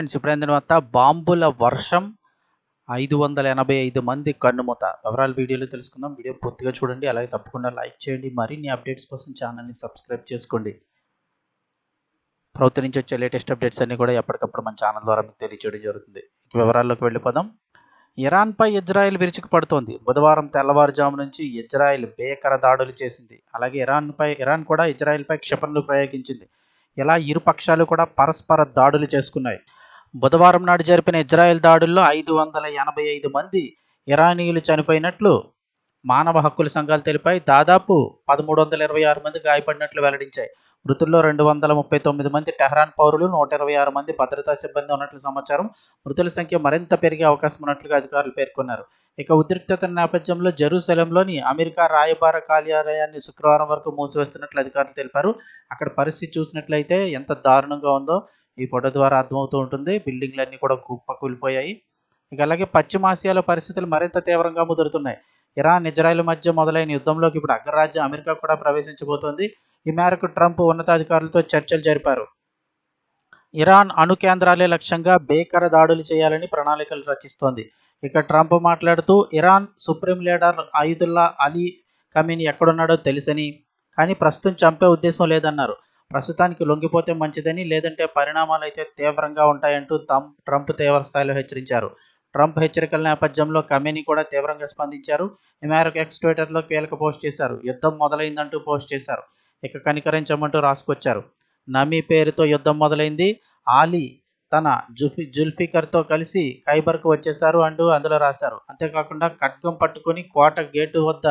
Friends ఇప్పుడైన తర్వాత బాంబుల వర్షం ఐదు వందల ఎనభై ఐదు మంది కన్నుమూత. వివరాలు వీడియోలో తెలుసుకుందాం. వీడియో పూర్తిగా చూడండి. అలాగే తప్పకుండా లైక్ చేయండి. మరిన్ని అప్డేట్స్ కోసం ఛానల్ని సబ్స్క్రైబ్ చేసుకోండి. ప్రభుత్వం నుంచి వచ్చే లేటెస్ట్ అప్డేట్స్ అన్ని కూడా ఎప్పటికప్పుడు మన ఛానల్ ద్వారా మీకు తెలియజేయడం జరుగుతుంది. వివరాల్లోకి వెళ్ళిపోదాం. ఇరాన్పై ఇజ్రాయెల్ విరుచుకుపడుతోంది. బుధవారం తెల్లవారుజాము నుంచి ఇజ్రాయెల్ భీకర దాడులు చేసింది. అలాగే ఇరాన్పై ఇరాన్ కూడా ఇజ్రాయెల్పై క్షిపణులు ప్రయోగించింది. ఇలా ఇరు పక్షాలు కూడా పరస్పర దాడులు చేసుకున్నాయి. బుధవారం నాడు జరిపిన ఇజ్రాయెల్ దాడుల్లో ఐదు వందల ఎనభై ఐదు మంది ఇరానీయులు చనిపోయినట్లు మానవ హక్కుల సంఘాలు తెలిపాయి. దాదాపు పదమూడు వందల ఇరవై ఆరు మంది గాయపడినట్లు వెల్లడించాయి. మృతుల్లో రెండు వందల ముప్పై తొమ్మిది మంది టెహ్రాన్ పౌరులు నూట ఇరవై ఆరు మంది భద్రతా సిబ్బంది ఉన్నట్లు సమాచారం. మృతుల సంఖ్య మరింత పెరిగే అవకాశం ఉన్నట్లుగా అధికారులు పేర్కొన్నారు. ఇక ఉద్రిక్తత నేపథ్యంలో జెరూసలంలోని అమెరికా రాయబార కార్యాలయాన్ని శుక్రవారం వరకు మూసివేస్తున్నట్లు అధికారులు తెలిపారు. అక్కడ పరిస్థితి చూసినట్లయితే ఎంత దారుణంగా ఉందో ఈ ఫోటో ద్వారా అర్థమవుతూ ఉంటుంది. బిల్డింగ్లన్నీ కూడా కుప్పకూలిపోయాయి ఇక అలాగే పశ్చిమాసియాలో పరిస్థితులు మరింత తీవ్రంగా ముదురుతున్నాయి. ఇరాన్ ఇజ్రాయెల్ మధ్య మొదలైన యుద్ధంలోకి ఇప్పుడు అగ్రరాజ్యం అమెరికా కూడా ప్రవేశించబోతోంది. ఈ మేరకు ట్రంప్ ఉన్నతాధికారులతో చర్చలు జరిపారు. ఇరాన్ అణు కేంద్రాలే లక్ష్యంగా భీకర దాడులు చేయాలని ప్రణాళికలు రచిస్తోంది. ఇక ట్రంప్ మాట్లాడుతూ Iran supreme leader Ayatollah Ali Khamenei ఎక్కడున్నాడో తెలుసని కానీ ప్రస్తుతం చంపే ఉద్దేశం లేదన్నారు. ప్రస్తుతానికి లొంగిపోతే మంచిదని లేదంటే పరిణామాలు అయితే తీవ్రంగా ఉంటాయంటూ తమ్ ట్రంప్ తీవ్ర స్థాయిలో హెచ్చరించారు. ట్రంప్ హెచ్చరికల నేపథ్యంలో కమెనీ కూడా తీవ్రంగా స్పందించారు. ఈ మేరకు ఎక్స్ ట్విట్టర్లో కీలక పోస్ట్ చేశారు. యుద్ధం మొదలైందంటూ పోస్ట్ చేశారు. ఇక కనికరించమంటూ రాసుకొచ్చారు. నమీ పేరుతో యుద్ధం మొదలైంది. ఆలీ తన జుఫి జుల్ఫికర్తో కలిసి ఖైబర్కు వచ్చేశారు అంటూ అందులో రాశారు. అంతేకాకుండా ఖడ్గం పట్టుకొని కోట గేటు వద్ద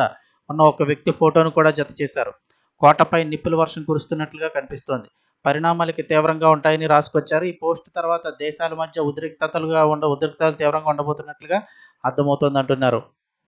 ఉన్న ఒక వ్యక్తి ఫోటోను కూడా జత చేశారు. కోటపై నిప్పుల వర్షం కురుస్తున్నట్లుగా కనిపిస్తోంది. పరిణామాలకి తీవ్రంగా ఉంటాయని రాసుకొచ్చారు. ఈ పోస్ట్ తర్వాత దేశాల మధ్య ఉద్రిక్తతలుగా ఉండ ఉద్రిక్తతలు తీవ్రంగా ఉండబోతున్నట్లుగా అర్థమవుతోంది అంటున్నారు